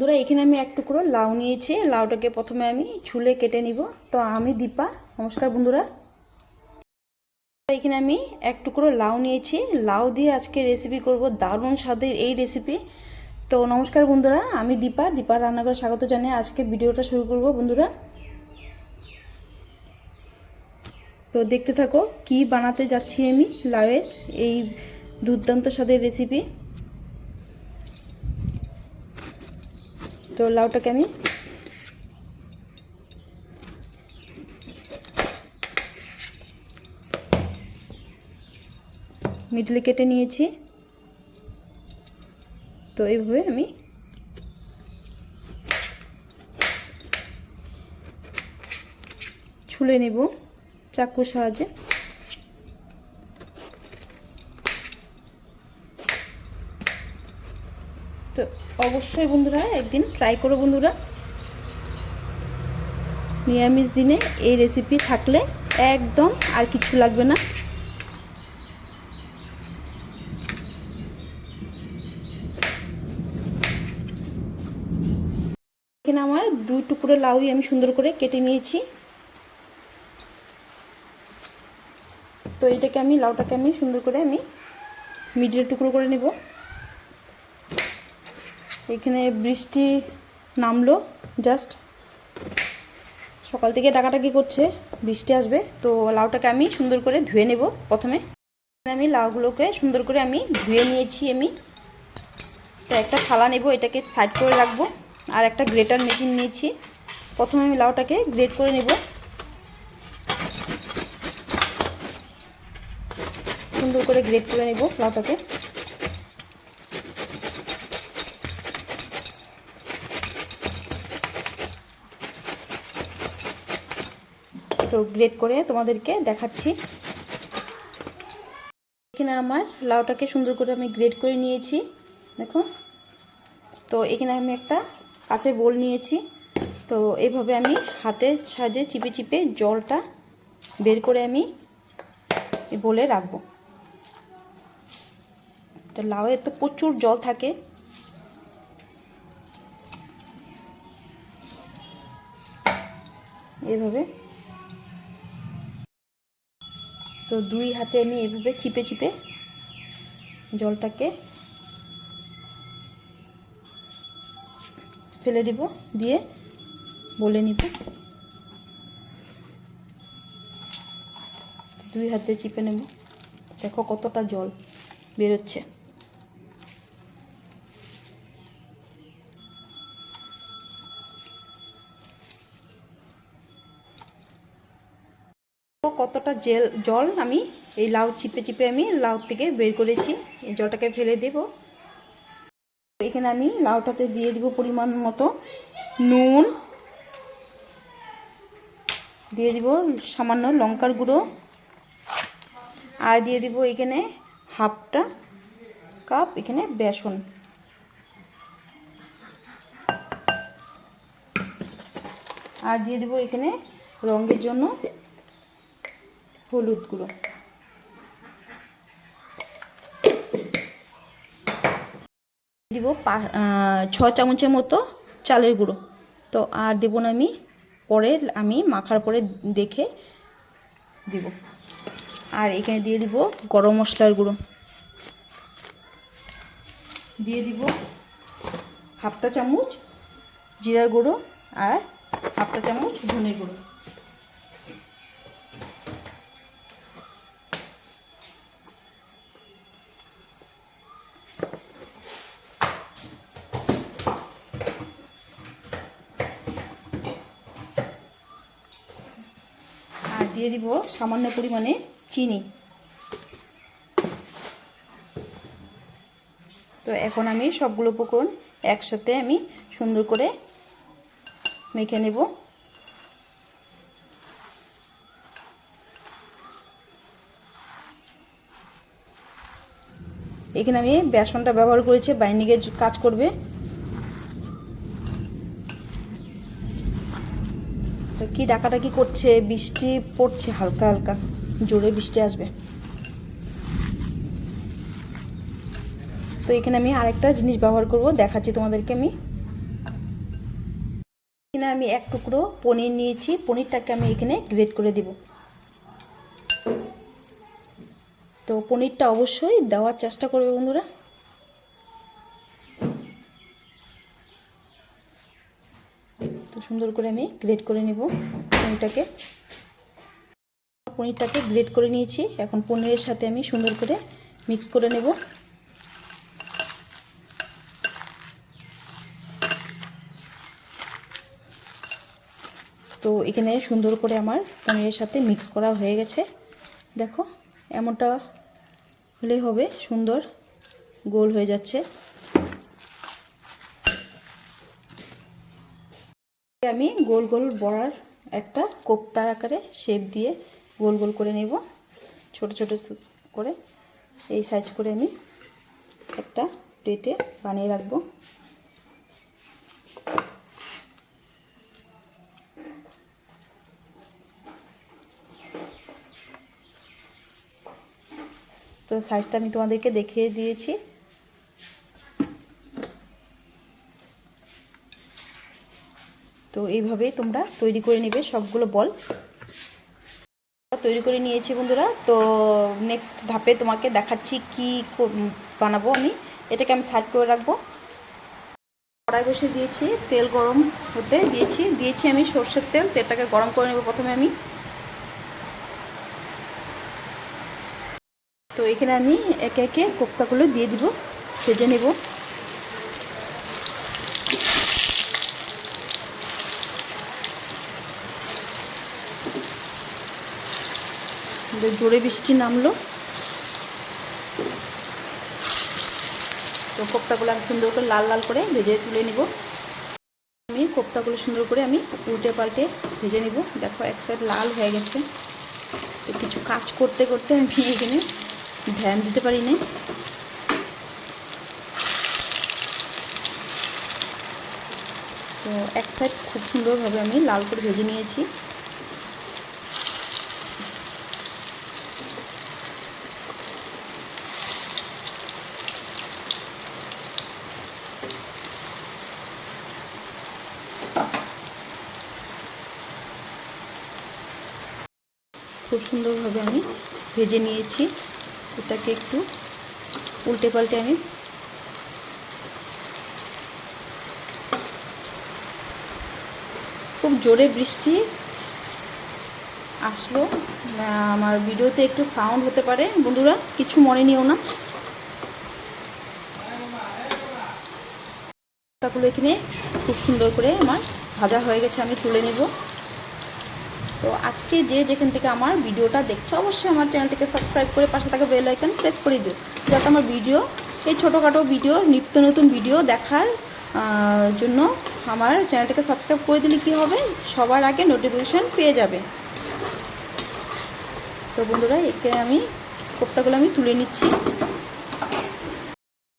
বন্ধুরা, এখানে আমি এক টুকরো লাউ নিয়েছি। লাউটাকে প্রথমে আমি ছুলে কেটে নিব। তো আমি দীপা, নমস্কার বন্ধুরা। এখানে আমি এক টুকরো লাউ নিয়েছি। লাউ দিয়ে আজকে রেসিপি করব, দারুণ স্বাদের এই রেসিপি তো নমস্কার বন্ধুরা, আমি দীপা। দীপা রান্নাঘরে স্বাগত জানিয়ে আজকে ভিডিওটা শুরু করব বন্ধুরা। তো দেখতে থাকো, কি বানাতে যাচ্ছি আমি লাউয়ের এই দুর্দান্ত স্বাদের রেসিপি তো লাউটাকে আমি মিডলে কেটে নিয়েছি। তো এইভাবে আমি ছুলে নেব চাকুর সাহায্যে তো অবশ্যই বন্ধুরা, একদিন ট্রাই করো বন্ধুরা। নিরামিষ দিনে এই রেসিপি থাকলে একদম আর কিছু লাগবে না। এখানে আমার দুই টুকরো লাউই আমি সুন্দর করে কেটে নিয়েছি। তো এটাকে আমি, লাউটাকে আমি সুন্দর করে আমি মিডিল টুকরো করে নেব। এখানে বৃষ্টি নামলো জাস্ট সকাল থেকে ডাকাটাকি করছে, বৃষ্টি আসবে, তো লাউটাকে আমি সুন্দর করে ধুয়ে নেব প্রথমে। আমি লাউগুলোকে সুন্দর করে আমি ধুয়ে নিয়েছি আমি। তো একটা থালা নেব, এটাকে সাইড করে রাখব, আর একটা গ্রেটার মেশিন নিয়েছি। প্রথমে আমি লাউটাকে গ্রেট করে নেব। সুন্দর করে গ্রেট করে নেব লাউটাকে। তো গ্রেট করে তোমাদেরকে দেখাচ্ছি। এখানে আমার লাউটাকে সুন্দর করে আমি গ্রেট করে নিয়েছি, দেখো। তো এখানে আমি একটা কাঁচের বোল নিয়েছি। তো এইভাবে আমি হাতের সাহায্যে চিপে চিপে জলটা বের করে আমি বোলে রাখব। তো লাউয়ে তো প্রচুর জল থাকে। এভাবে তো দুই হাতে আমি এভাবে চিপে চিপে জলটাকে ফেলে দিব, দিয়ে বলে নিব। দুই হাতে চিপে নেব। দেখো কতটা জল বেরোচ্ছে। কতটা জেল, জল আমি এই লাউ চিপে চিপে আমি লাউ থেকে বের করেছি। এই জলটাকে ফেলে দেব। এখানে আমি লাউটাতে দিয়ে দিব পরিমাণ মতো নুন। দিয়ে দিব সামান্য লঙ্কার গুঁড়ো। আর দিয়ে দিব এখানে হাফটা কাপ এখানে বেসন। আর দিয়ে দিব এখানে রঙের জন্য হলুদ গুঁড়ো। দিব ছ চামচের মতো চালের গুঁড়ো। তো আর দেবো না আমি, পরে আমি মাখার পরে দেখে দিব। আর এখানে দিয়ে দিব গরম মশলার গুঁড়ো। দিয়ে দিব হাফটা চামচ জিরার গুঁড়ো আর হাফটা চামচ ধনের গুঁড়ো। দিয়ে দিব সামান্য পরিমাণে চিনি। তো এখন আমি সবগুলো উপকরণ একসাথে আমি সুন্দর করে মেখে নেব। এখানে আমি বেসনটা ব্যবহার করেছি, বাইন্ডিংয়ের কাজ করবে। কি ডাকাডাকি করছে, বৃষ্টি পড়ছে, হালকা হালকা। জোরে বৃষ্টি আসবে। তো এখানে আমি আরেকটা জিনিস ব্যবহার করব, দেখাচ্ছি তোমাদেরকে আমি। এখানে আমি এক টুকরো পনির নিয়েছি, পনিরটাকে আমি এখানে গ্রেট করে দেব। তো পনিরটা অবশ্যই দেওয়ার চেষ্টা করবে বন্ধুরা। তো সুন্দর করে আমি গ্রেট করে নেব পনিরটাকে। পনিরটাকে গ্রেট করে নিয়েছি। এখন পনিরের সাথে আমি সুন্দর করে মিক্স করে নেব। তো এখানে সুন্দর করে আমার পনিরের সাথে মিক্স করা হয়ে গেছে। দেখো, এমনটা হলে হবে, সুন্দর গোল হয়ে যাচ্ছে। আমি গোল গোল বড়ার একটা কোপ্তার আকারে শেপ দিয়ে গোল গোল করে নেব। ছোট ছোট করে এই সাইজ করে আমি একটা প্লেটে বানিয়ে রাখব। তো সাইজটা আমি তোমাদেরকে দেখিয়ে দিয়েছি। তো এইভাবেই তোমরা তৈরি করে নেবে সবগুলো বল। তৈরি করে নিয়েছি বন্ধুরা। তো নেক্সট ধাপে তোমাকে দেখাচ্ছি কি বানাবো আমি। এটাকে আমি সাইড করে রাখব। কড়াই বসে দিয়েছি, তেল গরম হতে দিয়েছি। দিয়েছি আমি সর্ষের তেল, তেলটাকে গরম করে নেব প্রথমে আমি। তো এখানে আমি একে একে কোপ্তাগুলো দিয়ে দিব, সেজে নেব। জোরে বৃষ্টি নামলো। তো কোপ্তাগুলো আমি সুন্দর করে লাল লাল করে ভেজে তুলে নিব। আমি কোপ্তাগুলো সুন্দর করে আমি উল্টে পাল্টে ভেজে নিব। দেখো এক সাইড লাল হয়ে গেছে। তো কিছু কাজ করতে করতে আমি এখানে ধ্যান দিতে পারি না তো এক সাইড খুব সুন্দরভাবে আমি লাল করে ভেজে নিয়েছি। খুব সুন্দরভাবে আমি ভেজে নিয়েছি। এটাকে একটু উল্টে পাল্টে আমি খুব জোরে বৃষ্টি আসলো। আমার ভিডিওতে একটু সাউন্ড হতে পারে। বন্ধুরা, কিছু মনে নিও না। তাগুলো এখানে খুব সুন্দর করে আমার ভাজা হয়ে গেছে, আমি তুলে নেব। তো আজকে যে যেখান থেকে আমার ভিডিওটা দেখছ, অবশ্যই আমার চ্যানেলটিকে সাবস্ক্রাইব করে পাশে থাকা বেল আইকন প্রেস করে দিও, যাতে আমার ভিডিও এই ছোটোখাটো ভিডিও নিত্য নতুন ভিডিও দেখার জন্য আমার চ্যানেলটাকে সাবস্ক্রাইব করে দিলে কি হবে? সবার আগে নোটিফিকেশান পেয়ে যাবে। তো বন্ধুরা, একে আমি কোপ্তাগুলো আমি তুলে নিচ্ছি।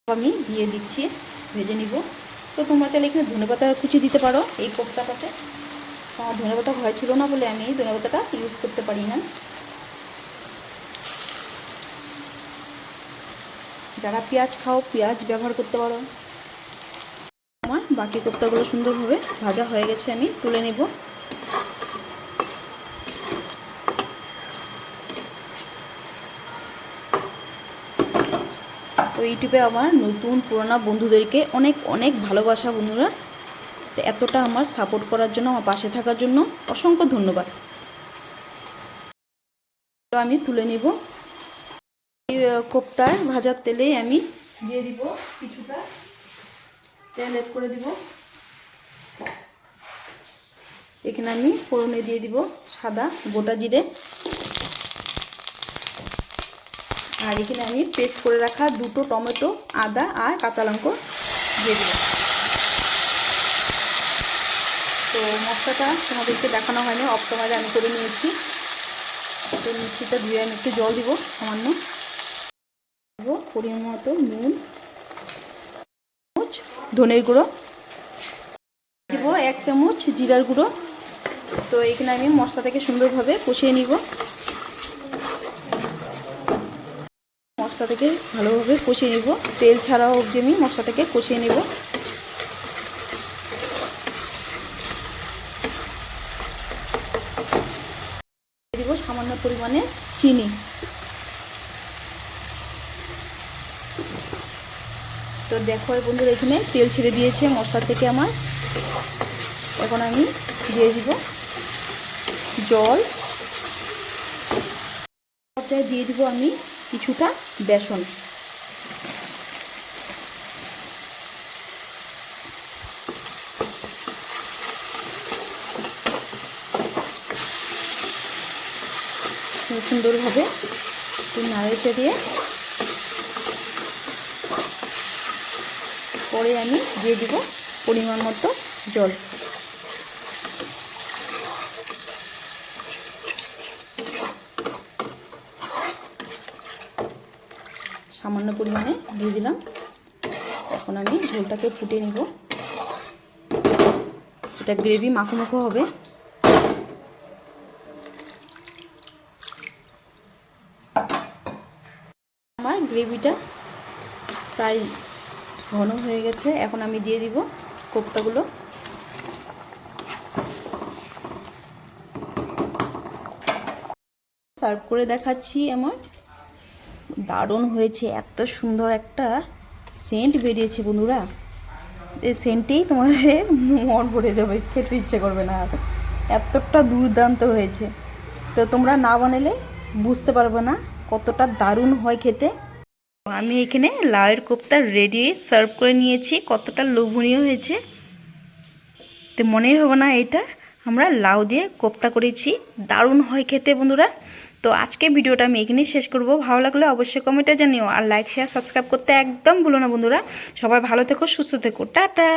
আমি দিয়ে দিচ্ছি, ভেজে নিব। তো তোমরা চাইলে এখানে ধনেপাতা কুচি দিতে পারো এই কোপ্তাটাতে। ধনেপাতা ভয় ছিল না বলে আমি ধনেপাতাটা ইউজ করতে পারি না। যারা পেঁয়াজ খাও, পেঁয়াজ ব্যবহার করতে পারো। আমার বাকি কোপ্তাগুলো সুন্দরভাবে ভাজা হয়ে গেছে, আমি তুলে নেব। তো ইউটিউবে আমার নতুন পুরোনো বন্ধুদেরকে অনেক অনেক ভালোবাসা বন্ধুরা। তো এতটা আমার সাপোর্ট করার জন্য, আমার পাশে থাকার জন্য অসংখ্য ধন্যবাদ। আমি তুলে নিব। কোপ্তার, ভাজার তেলে আমি দিয়ে দিব কিছুটা। তেল এড করে দিব। এখানে আমি ফোড়নে দিয়ে দিব সাদা গোটা জিরে। আর এখানে আমি পেস্ট করে রাখা দুটো টমেটো, আদা আর কাঁচা লঙ্কা দিয়ে দিব তো মশলাটা তোমাদেরকে দেখানো হয়নি অফ তোমাদের আমি করে নিয়েছি। তো মিষ্টিটা ধুয়ে আমি একটু জল দিব, সামান্য। পরিমাণ মতো নুন ধনের গুঁড়ো। দেবো এক চামচ জিরার গুঁড়ো। তো এখানে আমি মশলাটাকে সুন্দরভাবে কষিয়ে নিব। মশলাটাকে ভালোভাবে কষিয়ে নিব। তেল ছাড়াও অবধি আমি মশলাটাকে কষিয়ে নেব। পরিমাণে চিনি। তো দেখো বন্ধুরা, এখানে তেল ছেড়ে দিয়েছে মশলা থেকে আমার। এখন আমি দিয়ে দিব জল। পর্যায়ে দিয়ে দিব আমি কিছুটা বেসন। সুন্দরভাবে একটু নাড়ে চাড়িয়ে পরে আমি দিয়ে দিব পরিমাণ মতো জল। সামান্য পরিমাণে দিয়ে দিলাম। এখন আমি ঝোলটাকে ফুটে নিব। এটা গ্রেভি মাখো মাখো হবে আমার গ্রেভিটা প্রায় ঘন হয়ে গেছে। এখন আমি দিয়ে দিব কোপ্তাগুলো। সার্ভ করে দেখাচ্ছি আমার। দারুণ হয়েছে, এত সুন্দর একটা সেন্ট বেরিয়েছে বন্ধুরা। এই সেন্টেই তোমাদের মন ভরে যাবে, খেতে ইচ্ছে করবে না আর। এতটা দুর্দান্ত হয়েছে। তো তোমরা না বানালে বুঝতে পারবে না কতটা দারুণ হয় খেতে। আমি এখানে লাউয়ের কোপ্তা রেডি সার্ভ করে নিয়েছি। কতটা লোভনীয় হয়েছে। তো মনেই হবে না এটা। আমরা লাউ দিয়ে কোপ্তা করেছি। দারুণ হয় খেতে বন্ধুরা। তো আজকে ভিডিওটা আমি এখানেই শেষ করব। ভালো লাগলে অবশ্যই কমেন্টে জানিও। আর লাইক শেয়ার সাবস্ক্রাইব করতে একদম ভুলো না বন্ধুরা। সবাই ভালো থেকো, সুস্থ থেকো। টাটা!